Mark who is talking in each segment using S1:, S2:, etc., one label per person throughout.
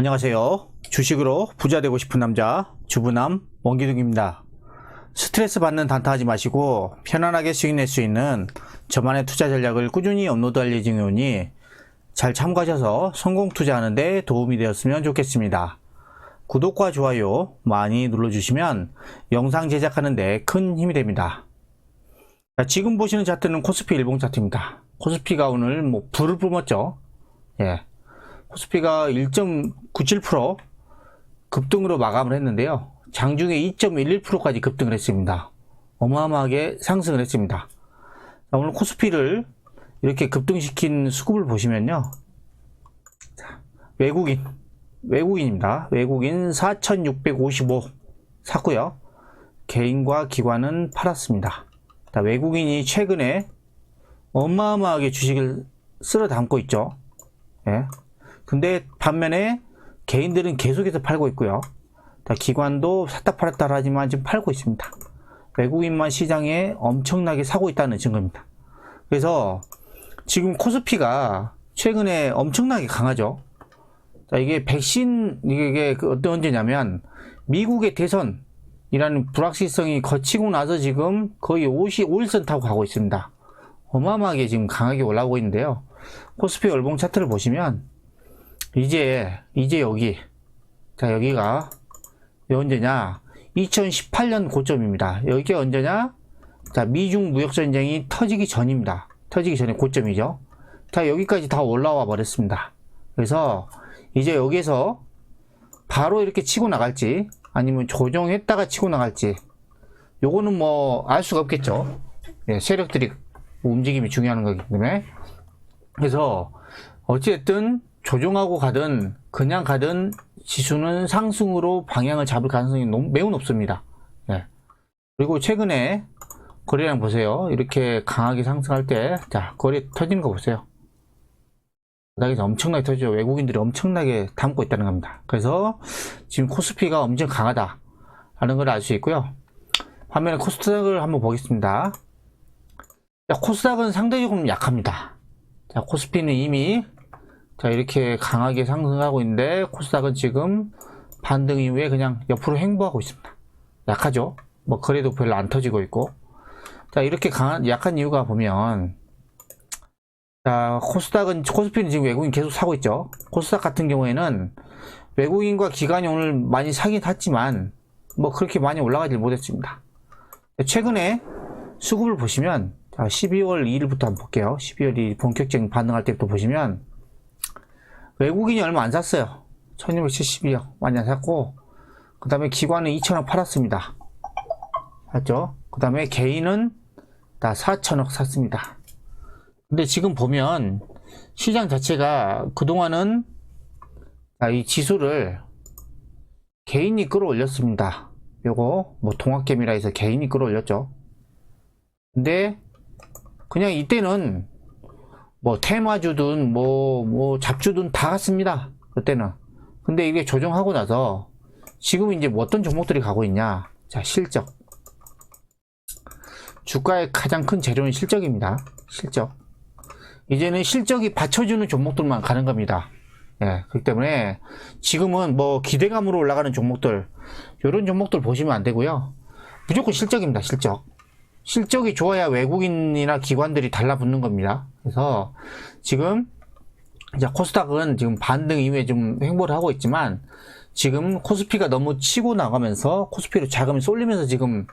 S1: 안녕하세요. 주식으로 부자 되고 싶은 남자 주부남 원기둥입니다. 스트레스 받는 단타 하지 마시고 편안하게 수익 낼 수 있는 저만의 투자 전략을 꾸준히 업로드할 예정이오니 잘 참고하셔서 성공 투자하는 데 도움이 되었으면 좋겠습니다. 구독과 좋아요 많이 눌러주시면 영상 제작하는 데 큰 힘이 됩니다. 자, 지금 보시는 차트는 코스피 일봉 차트입니다. 코스피가 오늘 뭐 불을 뿜었죠. 예. 코스피가 1.97% 급등으로 마감을 했는데요. 장중에 2.11%까지 급등을 했습니다. 어마어마하게 상승을 했습니다. 자, 오늘 코스피를 이렇게 급등시킨 수급을 보시면요. 자, 외국인, 외국인입니다. 외국인 4,655 샀고요. 개인과 기관은 팔았습니다. 자, 외국인이 최근에 어마어마하게 주식을 쓸어 담고 있죠. 예. 근데 반면에 개인들은 계속해서 팔고 있고요. 자, 기관도 샀다 팔았다 하지만 지금 팔고 있습니다. 외국인만 시장에 엄청나게 사고 있다는 증거입니다. 그래서 지금 코스피가 최근에 엄청나게 강하죠. 자, 이게 백신, 이게 그 어떤 언제냐면 미국의 대선이라는 불확실성이 거치고 나서 지금 거의 55일선 타고 가고 있습니다. 어마어마하게 지금 강하게 올라오고 있는데요. 코스피 월봉 차트를 보시면 이제 이제 여기. 자 여기가 왜 언제냐? 2018년 고점입니다. 여기가 언제냐? 자 미중 무역 전쟁이 터지기 전입니다. 터지기 전에 고점이죠. 자 여기까지 다 올라와 버렸습니다. 그래서 이제 여기서 바로 이렇게 치고 나갈지 아니면 조정했다가 치고 나갈지 요거는 뭐 알 수가 없겠죠. 예, 세력들이 움직임이 중요한 거기 때문에. 그래서 어찌됐든 조정하고 가든 그냥 가든 지수는 상승으로 방향을 잡을 가능성이 너무, 매우 높습니다. 예. 그리고 최근에 거래량 보세요. 이렇게 강하게 상승할 때, 자, 거래 터지는 거 보세요. 바닥에서 엄청나게 터지죠. 외국인들이 엄청나게 담고 있다는 겁니다. 그래서 지금 코스피가 엄청 강하다. 라는 걸 알 수 있고요. 반면에 코스닥을 한번 보겠습니다. 자, 코스닥은 상대적으로 약합니다. 자, 코스피는 이미 자, 이렇게 강하게 상승하고 있는데 코스닥은 지금 반등 이후에 그냥 옆으로 행보하고 있습니다. 약하죠? 뭐 거래도 별로 안 터지고 있고. 자, 이렇게 강한 약한 이유가 보면 자, 코스닥은 코스피는 지금 외국인 계속 사고 있죠. 코스닥 같은 경우에는 외국인과 기관이 오늘 많이 사긴 탔지만 뭐 그렇게 많이 올라가질 못했습니다. 최근에 수급을 보시면 자, 12월 2일부터 한번 볼게요. 12월 2일 본격적인 반등할 때부터 보시면 외국인이 얼마 안 샀어요. 1272억 많이 안 샀고 그 다음에 기관은 2천억 팔았습니다. 맞죠? 그 다음에 개인은 다 4천억 샀습니다. 근데 지금 보면 시장 자체가 그동안은 아, 이 지수를 개인이 끌어올렸습니다. 요거 뭐 동학개미라 해서 개인이 끌어올렸죠. 근데 그냥 이때는 뭐 테마주든 뭐, 뭐 잡주든 다 갔습니다. 그때는. 근데 이게 조정하고 나서 지금 이제 뭐 어떤 종목들이 가고 있냐. 자, 실적. 주가의 가장 큰 재료는 실적입니다. 실적. 이제는 실적이 받쳐주는 종목들만 가는 겁니다. 예, 그렇기 때문에 지금은 뭐 기대감으로 올라가는 종목들, 이런 종목들 보시면 안 되고요. 무조건 실적입니다, 실적. 실적이 좋아야 외국인이나 기관들이 달라붙는 겁니다. 그래서 지금 이제 코스닥은 지금 반등 이후에 좀 행보를 하고 있지만 지금 코스피가 너무 치고 나가면서 코스피로 자금이 쏠리면서 지금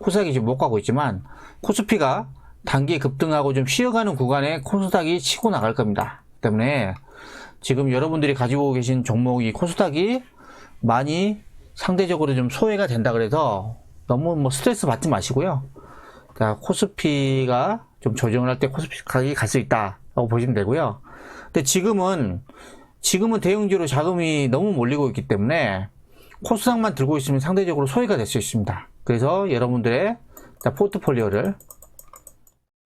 S1: 코스닥이 지금 못 가고 있지만 코스피가 단기 급등하고 좀 쉬어가는 구간에 코스닥이 치고 나갈 겁니다. 때문에 지금 여러분들이 가지고 계신 종목이 코스닥이 많이 상대적으로 좀 소외가 된다 그래서 너무 뭐 스트레스 받지 마시고요. 자, 코스피가 좀 조정을 할 때 코스피 가격이 갈 수 있다라고 보시면 되고요. 근데 지금은 지금은 대형주로 자금이 너무 몰리고 있기 때문에 코스닥만 들고 있으면 상대적으로 소외가 될 수 있습니다. 그래서 여러분들의 자, 포트폴리오를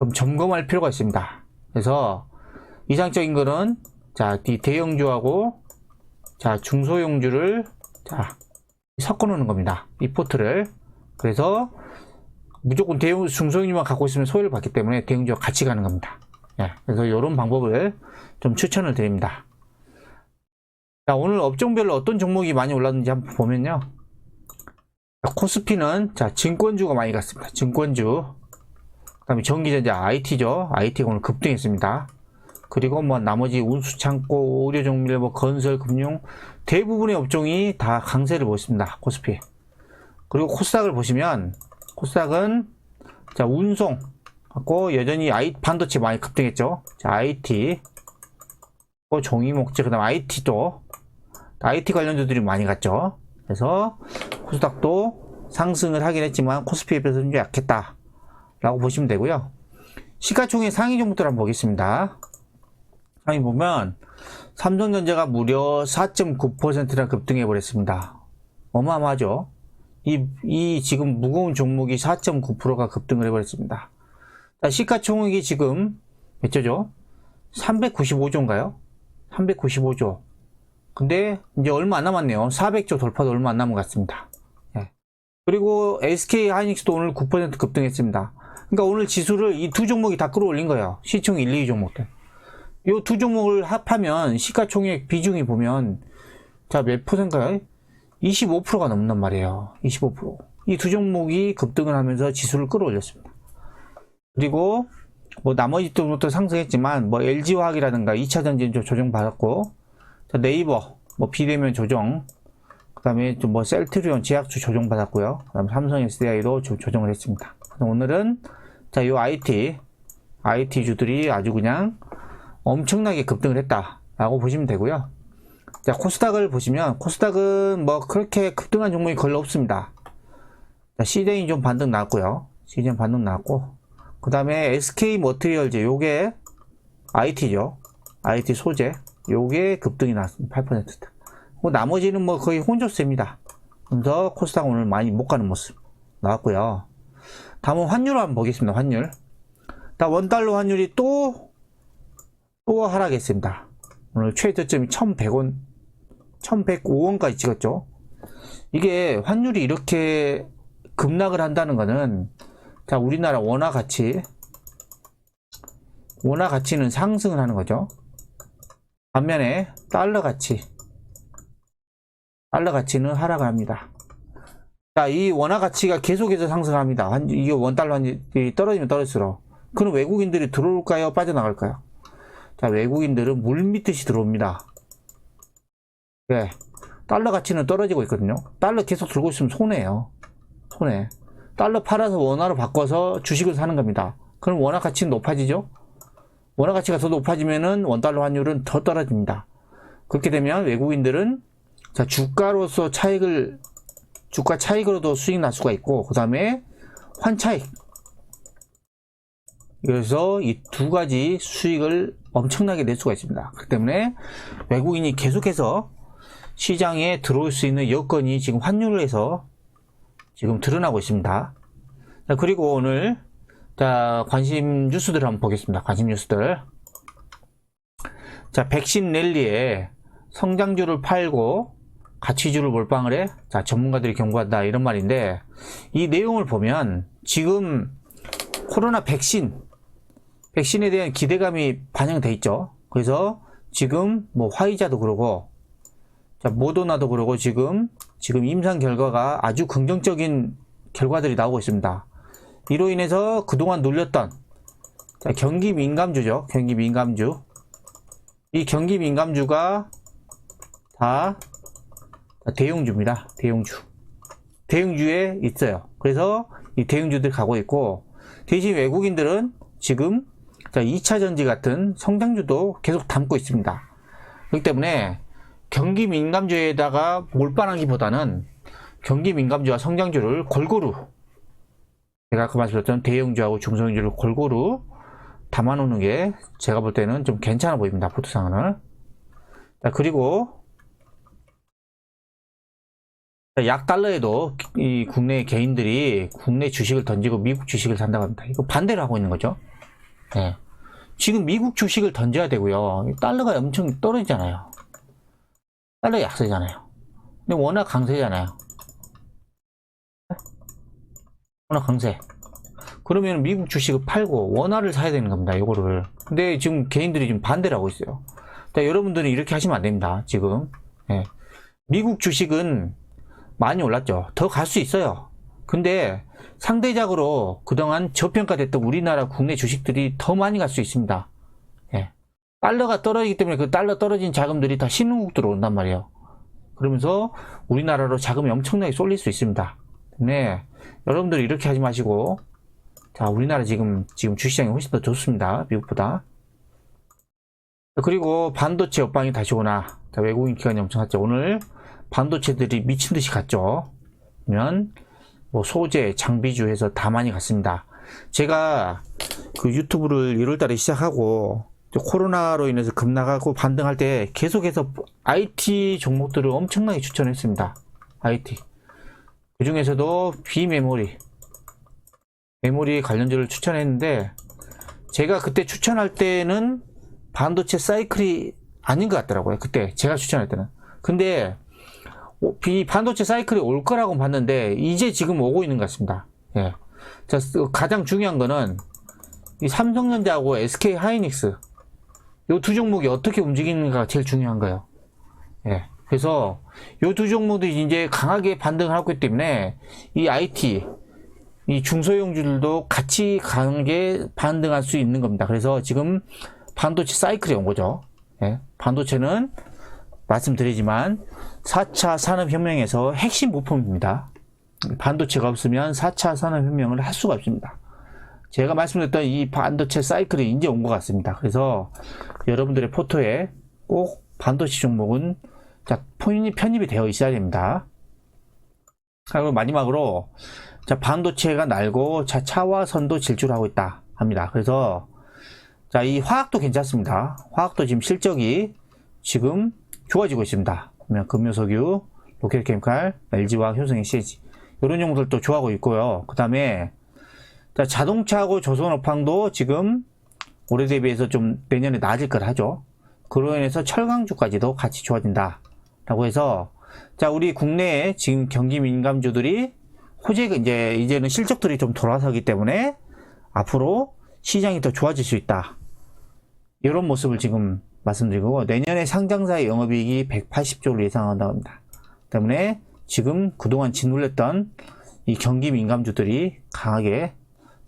S1: 좀 점검할 필요가 있습니다. 그래서 이상적인 거는 자, 이 대형주하고 자, 중소형주를 자, 섞어 놓는 겁니다. 이 포트를. 그래서 무조건 대형 중소형주만 갖고 있으면 소외를 받기 때문에 대형주와 같이 가는 겁니다. 예, 그래서 이런 방법을 좀 추천을 드립니다. 자, 오늘 업종별로 어떤 종목이 많이 올랐는지 한번 보면요. 자, 코스피는 자, 증권주가 많이 갔습니다. 증권주. 그다음에 전기전자 IT죠. IT가 오늘 급등했습니다. 그리고 뭐 나머지 운수 창고, 의료 종밀, 뭐 건설, 금융 대부분의 업종이 다 강세를 보였습니다. 코스피. 그리고 코스닥을 보시면 코스닥은 자, 운송 하고 여전히 I 반도체 많이 급등했죠. 자, IT 또 종이 목재 그다음 IT도 IT 관련주들이 많이 갔죠. 그래서 코스닥도 상승을 하긴 했지만 코스피에 비해서 좀 약했다. 라고 보시면 되고요. 시가총액 상위 종목들 한번 보겠습니다. 상위 보면 삼성전자가 무려 4.9%나 급등해 버렸습니다. 어마어마하죠. 이, 이 지금 무거운 종목이 4.9%가 급등을 해버렸습니다. 자, 시가총액이 지금 몇 조죠? 395조인가요? 395조. 근데 이제 얼마 안 남았네요. 400조 돌파도 얼마 안 남은 것 같습니다. 예. 그리고 SK 하이닉스도 오늘 9% 급등했습니다. 그러니까 오늘 지수를 이 두 종목이 다 끌어올린 거예요. 시총 1, 2 종목들. 이 두 종목을 합하면 시가총액 비중이 보면 자 몇 퍼센트인가요? 25%가 넘는단 말이에요. 25%. 이 두 종목이 급등을 하면서 지수를 끌어올렸습니다. 그리고 뭐 나머지 쪽부터 상승했지만 뭐 LG화학이라든가 2차 전지는 좀 조정받았고 자, 네이버 뭐 비대면 조정 그 다음에 좀 뭐 셀트리온 제약주 조정받았고요. 그 다음 삼성 SDI도 좀 조정을 했습니다. 오늘은 자, 요 IT IT 주들이 아주 그냥 엄청나게 급등을 했다라고 보시면 되고요. 자, 코스닥을 보시면 코스닥은 뭐 그렇게 급등한 종목이 거의 없습니다. 자, CJ는 좀 반등 나왔고요. CJ는 반등 나왔고 그 다음에 SK 머트리얼즈 요게 IT죠. IT 소재 요게 급등이 나왔습니다. 8%다. 뭐 나머지는 뭐 거의 혼조세입니다. 그래서 코스닥 오늘 많이 못 가는 모습 나왔고요. 다음은 환율 한번 보겠습니다. 환율. 다 원달러 환율이 또, 또 하락했습니다. 오늘 최저점이 1100원, 1105원까지 찍었죠. 이게 환율이 이렇게 급락을 한다는 거는 자, 우리나라 원화 가치. 원화 가치는 상승을 하는 거죠. 반면에 달러 가치. 달러 가치는 하락을 합니다. 자, 이 원화 가치가 계속해서 상승합니다. 한, 이게 원달러 떨어지면 떨어질수록. 그럼 외국인들이 들어올까요? 빠져나갈까요? 자, 외국인들은 물밀듯이 들어옵니다. 네. 달러 가치는 떨어지고 있거든요. 달러 계속 들고 있으면 손해예요. 손해. 달러 팔아서 원화로 바꿔서 주식을 사는 겁니다. 그럼 원화 가치는 높아지죠? 원화 가치가 더 높아지면은 원달러 환율은 더 떨어집니다. 그렇게 되면 외국인들은 자, 주가로서 차익을 주가 차익으로도 수익 날 수가 있고 그 다음에 환차익 그래서 이 두 가지 수익을 엄청나게 낼 수가 있습니다. 그렇기 때문에 외국인이 계속해서 시장에 들어올 수 있는 여건이 지금 환율에서 지금 드러나고 있습니다. 자, 그리고 오늘 자, 관심 뉴스들 한번 보겠습니다. 관심 뉴스들. 자, 백신 랠리에 성장주를 팔고 가치주를 몰빵을 해? 자, 전문가들이 경고한다. 이런 말인데, 이 내용을 보면 지금 코로나 백신, 백신에 대한 기대감이 반영돼 있죠. 그래서 지금 뭐 화이자도 그러고, 자, 모더나도 그러고 지금, 지금 임상 결과가 아주 긍정적인 결과들이 나오고 있습니다. 이로 인해서 그동안 눌렸던, 자, 경기 민감주죠. 경기 민감주. 이 경기 민감주가 다 대형주입니다. 대형주. 대형주에 있어요. 그래서 이 대형주들 가고 있고, 대신 외국인들은 지금 2차 전지 같은 성장주도 계속 담고 있습니다. 그렇기 때문에 경기 민감주에다가 몰빵하기보다는 경기 민감주와 성장주를 골고루 제가 아까 말씀드렸던 대형주하고 중소형주를 골고루 담아놓는 게 제가 볼 때는 좀 괜찮아 보입니다. 포트상은. 자, 그리고 약 달러에도 이 국내 개인들이 국내 주식을 던지고 미국 주식을 산다고 합니다. 이거 반대로 하고 있는 거죠. 네. 지금 미국 주식을 던져야 되고요. 달러가 엄청 떨어지잖아요. 달러 약세잖아요. 근데 워낙 강세잖아요. 워낙 강세. 그러면 미국 주식을 팔고 원화를 사야 되는 겁니다. 이거를. 근데 지금 개인들이 지금 반대를 하고 있어요. 자, 여러분들은 이렇게 하시면 안 됩니다. 지금. 예. 미국 주식은 많이 올랐죠. 더 갈 수 있어요. 근데 상대적으로 그동안 저평가됐던 우리나라 국내 주식들이 더 많이 갈 수 있습니다. 예. 달러가 떨어지기 때문에 그 달러 떨어진 자금들이 다 신흥국으로 온단 말이에요. 그러면서 우리나라로 자금이 엄청나게 쏠릴 수 있습니다. 네. 여러분들 이렇게 하지 마시고 자, 우리나라 지금 지금 주시장이 훨씬 더 좋습니다. 미국보다. 그리고 반도체 업방이 다시 오나. 자, 외국인 기관이 엄청 갔죠. 오늘 반도체들이 미친 듯이 갔죠. 그러면 뭐 소재, 장비주 해서 다 많이 갔습니다. 제가 그 유튜브를 1월 달에 시작하고 코로나로 인해서 급락하고 반등할 때 계속해서 IT 종목들을 엄청나게 추천했습니다. IT. 그 중에서도 비메모리, 메모리 관련주를 추천했는데 제가 그때 추천할 때는 반도체 사이클이 아닌 것 같더라고요. 그때 제가 추천할 때는. 근데 오- 비 반도체 사이클이 올 거라고 봤는데 이제 지금 오고 있는 것 같습니다. 예. 자, 스- 가장 중요한 거는 이 삼성전자하고 SK 하이닉스 이 두 종목이 어떻게 움직이는가가 제일 중요한 거예요. 예. 그래서 이 두 종목들이 이제 강하게 반등을 하고 있기 때문에 이 IT 이 중소형주들도 같이 강하게 반등할 수 있는 겁니다. 그래서 지금 반도체 사이클이 온 거죠. 예. 반도체는 말씀드리지만 4차 산업혁명에서 핵심 부품입니다. 반도체가 없으면 4차 산업혁명을 할 수가 없습니다. 제가 말씀드렸던 이 반도체 사이클이 이제 온 것 같습니다. 그래서 여러분들의 포토에 꼭 반도체 종목은 자, 편입, 편입이 되어 있어야 됩니다. 그리고 마지막으로 자, 반도체가 날고 자, 차와선도 질주하고 있다 합니다. 그래서 자, 이 화학도 괜찮습니다. 화학도 지금 실적이 지금 좋아지고 있습니다. 그러면 금요석유, 로켓케미칼, LG화학, 효성ECG 이런 종목들도 좋아하고 있고요. 그 다음에 자동차하고 조선업황도 지금 올해 대비해서 좀 내년에 나아질 걸 하죠. 그로 인해서 철강주까지도 같이 좋아진다. 라고 해서 자 우리 국내에 지금 경기 민감주들이 호재가 이제 이제는 실적들이 좀 돌아서기 때문에 앞으로 시장이 더 좋아질 수 있다. 이런 모습을 지금 말씀드리고 내년에 상장사의 영업이익이 180조를 예상한다고 합니다. 때문에 지금 그동안 짓눌렸던 이 경기 민감주들이 강하게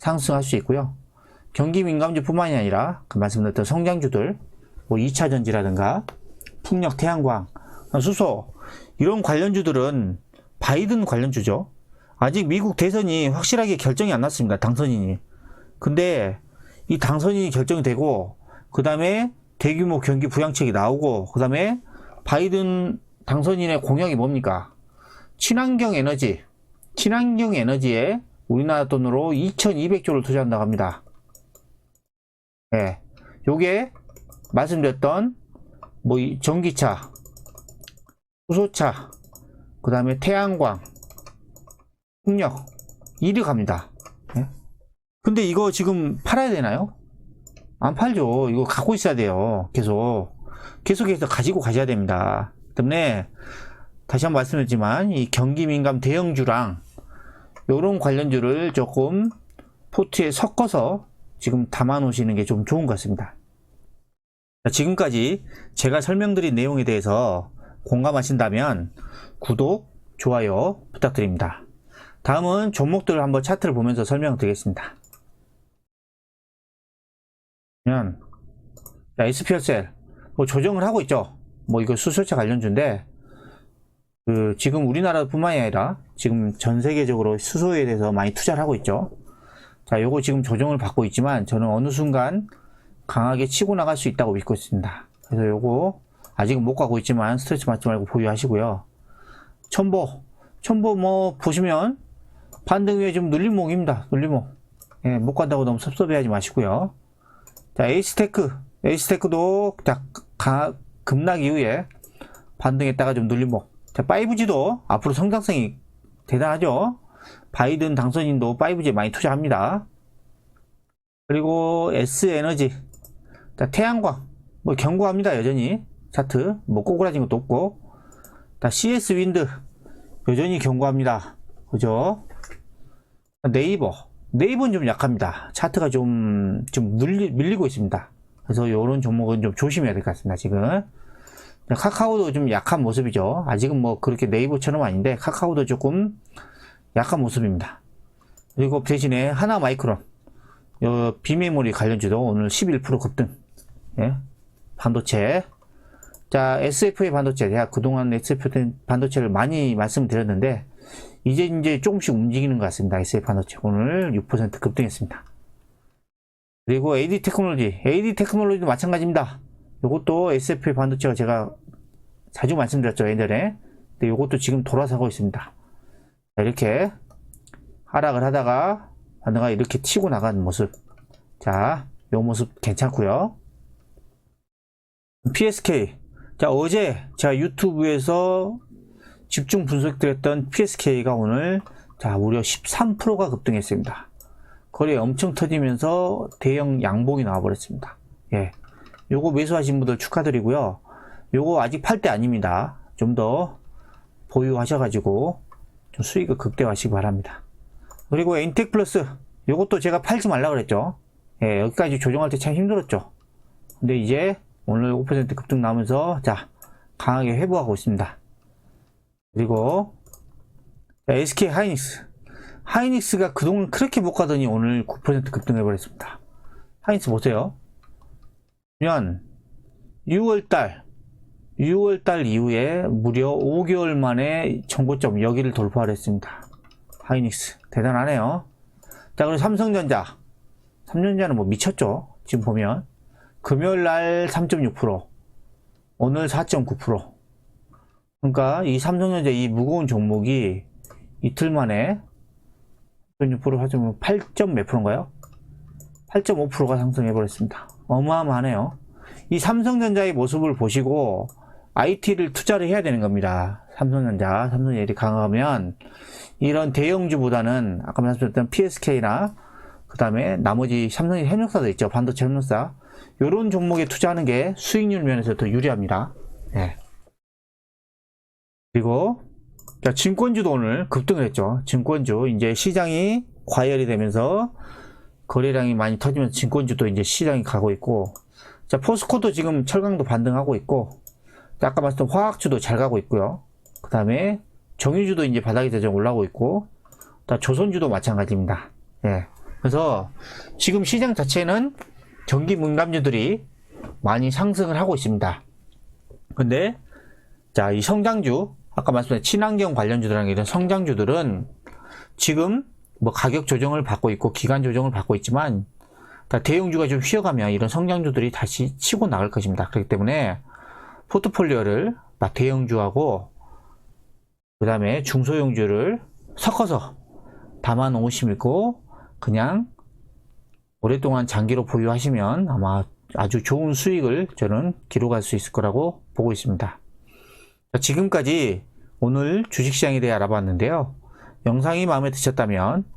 S1: 상승할 수 있고요. 경기 민감주뿐만이 아니라 그 말씀드렸던 성장주들, 뭐 2차 전지라든가 풍력, 태양광, 수소 이런 관련주들은 바이든 관련주죠. 아직 미국 대선이 확실하게 결정이 안 났습니다. 당선인이. 근데 이 당선인이 결정이 되고 그 다음에 대규모 경기 부양책이 나오고 그 다음에 바이든 당선인의 공약이 뭡니까? 친환경 에너지, 친환경 에너지에 우리나라 돈으로 2,200조를 투자한다고 합니다. 예. 요게 말씀드렸던 뭐이 전기차, 수소차, 그 다음에 태양광, 풍력 이리 갑니다. 예? 근데 이거 지금 팔아야 되나요? 안 팔죠. 이거 갖고 있어야 돼요. 계속. 계속해서 가지고 가셔야 됩니다. 때문에 다시 한번 말씀드리지만 이 경기 민감 대형주랑 요런 관련주를 조금 포트에 섞어서 지금 담아 놓으시는 게 좀 좋은 것 같습니다. 자, 지금까지 제가 설명드린 내용에 대해서 공감하신다면 구독, 좋아요 부탁드립니다. 다음은 종목들을 한번 차트를 보면서 설명드리겠습니다. 자, SPL셀 뭐 조정을 하고 있죠. 뭐 이거 수소차 관련주인데 그 지금 우리나라뿐만이 아니라 지금 전 세계적으로 수소에 대해서 많이 투자를 하고 있죠. 자, 요거 지금 조정을 받고 있지만 저는 어느 순간 강하게 치고 나갈 수 있다고 믿고 있습니다. 그래서 요거 아직은 못 가고 있지만 스트레스 받지 말고 보유하시고요. 첨보, 첨보 뭐 보시면 반등 위에 좀 눌림목입니다. 눌림목. 예, 못 간다고 너무 섭섭해하지 마시고요. 자, 에이스테크, 에이스테크도 자, 가, 급락 이후에 반등했다가 좀 눌림목. 자, 5G도 앞으로 성장성이 대단하죠. 바이든 당선인도 5G 많이 투자합니다. 그리고 S에너지, 자, 태양광, 뭐 견고합니다, 여전히. 차트, 뭐 꼬꾸라진 것도 없고. 자, CS 윈드, 여전히 견고합니다. 그죠? 네이버, 네이버는 좀 약합니다. 차트가 좀, 좀 눌리, 밀리고 있습니다. 그래서 이런 종목은 좀 조심해야 될 것 같습니다, 지금. 자, 카카오도 좀 약한 모습이죠. 아직은 뭐 그렇게 네이버처럼 아닌데 카카오도 조금 약한 모습입니다. 그리고 대신에 하나 마이크론 요 비메모리 관련주도 오늘 11% 급등. 예. 반도체. 자, SFA 반도체. 제가 그동안 SFA 반도체를 많이 말씀드렸는데, 이제 이제 조금씩 움직이는 것 같습니다. SF 반도체. 오늘 6% 급등했습니다. 그리고 AD 테크놀로지. AD 테크놀로지도 마찬가지입니다. 이것도 SFA 반도체가 제가 자주 말씀드렸죠. 예전에. 근데 이것도 지금 돌아서고 있습니다. 자, 이렇게 하락을 하다가 반대가 이렇게 치고 나가는 모습. 자, 요 모습 괜찮고요. PSK. 자, 어제 제가 유튜브에서 집중 분석드렸던 PSK가 오늘 자, 무려 13%가 급등했습니다. 거래 엄청 터지면서 대형 양봉이 나와버렸습니다. 예. 요거 매수하신 분들 축하드리고요. 요거 아직 팔 때 아닙니다. 좀 더 보유하셔가지고 좀 수익을 극대화하시기 바랍니다. 그리고 엔텍 플러스 요것도 제가 팔지 말라 그랬죠. 예, 여기까지 조정할 때 참 힘들었죠. 근데 이제 오늘 5% 급등 나오면서 자 강하게 회복하고 있습니다. 그리고 자, SK 하이닉스 하이닉스가 그동안 그렇게 못 가더니 오늘 9% 급등해 버렸습니다. 하이닉스 보세요. 면 6월달 6월달 이후에 무려 5개월 만에 정고점 여기를 돌파를 했습니다. 하이닉스 대단하네요. 자 그리고 삼성전자 삼성전자는 뭐 미쳤죠. 지금 보면 금요일 날 3.6% 오늘 4.9% 그러니까 이 삼성전자 이 무거운 종목이 이틀 만에 6% 하시면 8. 몇 프로인가요? 8.5%가 상승해 버렸습니다. 어마어마하네요. 이 삼성전자의 모습을 보시고 IT를 투자를 해야 되는 겁니다. 삼성전자, 삼성전자이 강하면 이런 대형주보다는 아까 말씀드렸던 PSK나 그 다음에 나머지 삼성의 협력사도 있죠. 반도체 협력사. 요런 종목에 투자하는 게 수익률 면에서 더 유리합니다. 예. 그리고 자, 증권주도 오늘 급등을 했죠. 증권주 이제 시장이 과열이 되면서 거래량이 많이 터지면서 증권주도 이제 시장이 가고 있고 자, 포스코도 지금 철강도 반등하고 있고 자, 아까 말씀드린 화학주도 잘 가고 있고요. 그 다음에 정유주도 이제 바닥에 대전 올라오고 있고 다 조선주도 마찬가지입니다. 예. 그래서 지금 시장 자체는 전기 민감주들이 많이 상승을 하고 있습니다. 근데 자, 이 성장주 아까 말씀드린 친환경 관련주들이랑 이런 성장주들은 지금 뭐 가격 조정을 받고 있고 기간 조정을 받고 있지만 다 대형주가 좀 쉬어가면 이런 성장주들이 다시 치고 나갈 것입니다. 그렇기 때문에 포트폴리오를 막 대형주하고 그 다음에 중소형주를 섞어서 담아 놓으시고 그냥 오랫동안 장기로 보유하시면 아마 아주 좋은 수익을 저는 기록할 수 있을 거라고 보고 있습니다. 자, 지금까지 오늘 주식시장에 대해 알아봤는데요. 영상이 마음에 드셨다면